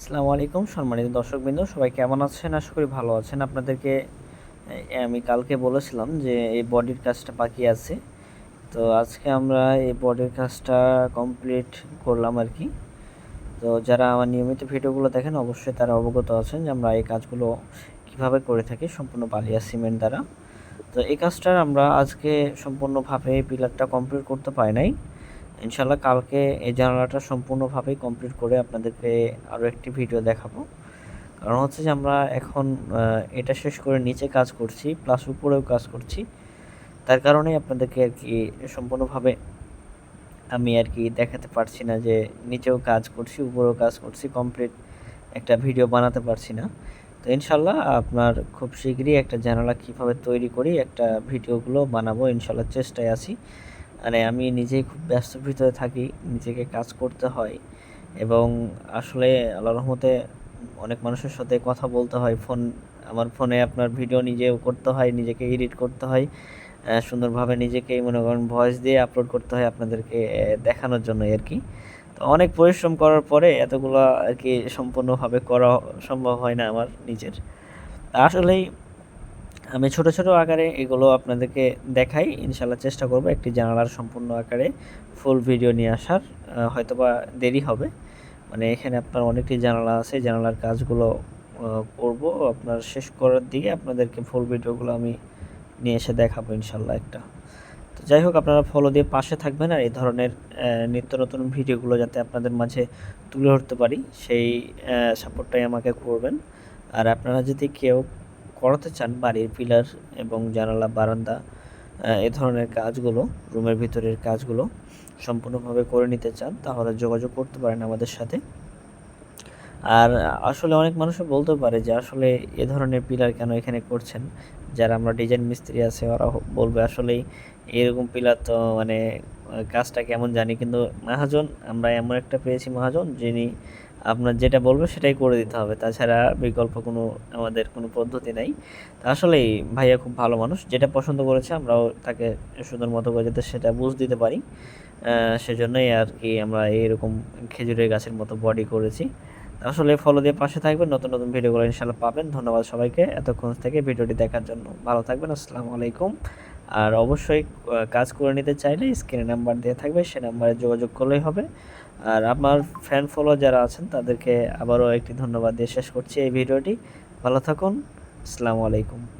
আসসালামু আলাইকুম সম্মানিত দর্শকবৃন্দ, সবাই কেমন আছেন? আশা করি ভালো আছেন। আপনাদেরকে আমি কালকে বলেছিলাম যে এই বডির কাজটা বাকি আছে। তো আজকে আমরা এই বডির কাজটা কমপ্লিট করলাম আর কি। তো যারা আমার নিয়মিত ভিডিওগুলো দেখেন, অবশ্যই তারা অবগত আছেন যে আমরা এই কাজগুলো কীভাবে করে থাকি, সম্পূর্ণ বালিয়া সিমেন্ট দ্বারা। তো এই কাজটা আমরা আজকে সম্পূর্ণভাবে পিলারটা কমপ্লিট করতে পারি নাই। ইনশাল্লাহ কালকে এই জানালাটা সম্পূর্ণভাবেই কমপ্লিট করে আপনাদেরকে আরও একটি ভিডিও দেখাবো। কারণ হচ্ছে যে আমরা এখন এটা শেষ করে নিচে কাজ করছি প্লাস উপরেও কাজ করছি। তার কারণেই আপনাদেরকে আর কি সম্পূর্ণভাবে আমি আর কি দেখাতে পারছি না যে নিচেও কাজ করছি, উপরেও কাজ করছি কমপ্লিট একটা ভিডিও বানাতে পারছি না। তো ইনশাল্লাহ আপনার খুব শীঘ্রই একটা জানালা কীভাবে তৈরি করি, একটা ভিডিওগুলো বানাবো ইনশাল্লাহ চেষ্টায় আছি। মানে আমি নিজেই খুব ব্যস্ত ভিতরে থাকি, নিজেকে কাজ করতে হয় এবং আসলে আল্লাহ রহমতে অনেক মানুষের সাথে কথা বলতে হয়, ফোন, আমার ফোনে আপনার ভিডিও নিজেও করতে হয়, নিজেকে এডিট করতে হয় সুন্দরভাবে নিজেকেই মনে করেন ভয়েস দিয়ে আপলোড করতে হয় আপনাদেরকে দেখানোর জন্য আর কি। তো অনেক পরিশ্রম করার পরে এতগুলো আর কি সম্পূর্ণভাবে করা সম্ভব হয় না আমার নিজের। আসলেই আমি ছোট ছোট আকারে এগুলো আপনাদেরকে দেখাই। ইনশাল্লাহ চেষ্টা করব একটি জানালার সম্পূর্ণ আকারে ফুল ভিডিও নিয়ে আসার। হয়তোবা দেরি হবে। মানে এখানে আপনার অনেকটি জানালা আছে, জানালার কাজগুলো করব। আপনার শেষ করার দিকে আপনাদেরকে ফুল ভিডিওগুলো আমি নিয়ে এসে দেখাবো ইনশাল্লাহ একটা। তো যাই হোক, আপনারা ফলো দিয়ে পাশে থাকবেন আর এই ধরনের নিত্য নতুন ভিডিওগুলো যাতে আপনাদের মাঝে তুলে ধরতে পারি, সেই সাপোর্টটাই আমাকে করবেন। আর আপনারা যদি কেউ করাতে চান বাড়ির পিলার এবং জানালা, বারান্দা এ ধরনের কাজগুলো, রুমের ভিতরের কাজগুলো সম্পূর্ণভাবে করে নিতে চান, তাহলে যোগাযোগ করতে পারেন আমাদের সাথে। আর আসলে অনেক মানুষও বলতে পারে যে আসলে এ ধরনের পিলার কেন এখানে করছেন? যারা আমরা ডিজাইন মিস্ত্রি আছে ওরা বলবে আসলেই এরকম পিলার তো মানে কাজটা কেমন জানি। কিন্তু মহাজন, আমরা এমন একটা পেয়েছি মহাজন, যিনি আপনার যেটা বলবে সেটাই করে দিতে হবে। তাছাড়া বিকল্প কোনো আমাদের কোনো পদ্ধতি নাই। তা আসলেই ভাইয়া খুব ভালো মানুষ। যেটা পছন্দ করেছে আমরাও তাকে সুন্দর মতো করে যাতে সেটা বুঝ দিতে পারি। সেজন্যই আর কি আমরা এইরকম খেজুরের গাছের মতো বডি করেছি। আসলে ফলো দিয়ে পাশে থাকবেন। নতুন নতুন ভিডিওগুলো ইনশাল্লাহ পাবেন। ধন্যবাদ সবাইকে। এতক্ষণ থেকে ভিডিওটি দেখার জন্য ভালো থাকবেন। আসসালামু আলাইকুম। আর অবশ্যই কাজ করে নিতে চাইলে স্ক্রিনে নাম্বার দেওয়া থাকবে, সে নাম্বারে যোগাযোগ করলেই হবে। আর আমার ফ্যান ফলো যারা আছেন, তাদেরকে আবারও একটি ধন্যবাদ দিয়ে শেষ করছি এই ভিডিওটি। ভালো থাকুন, আসসালামু আলাইকুম।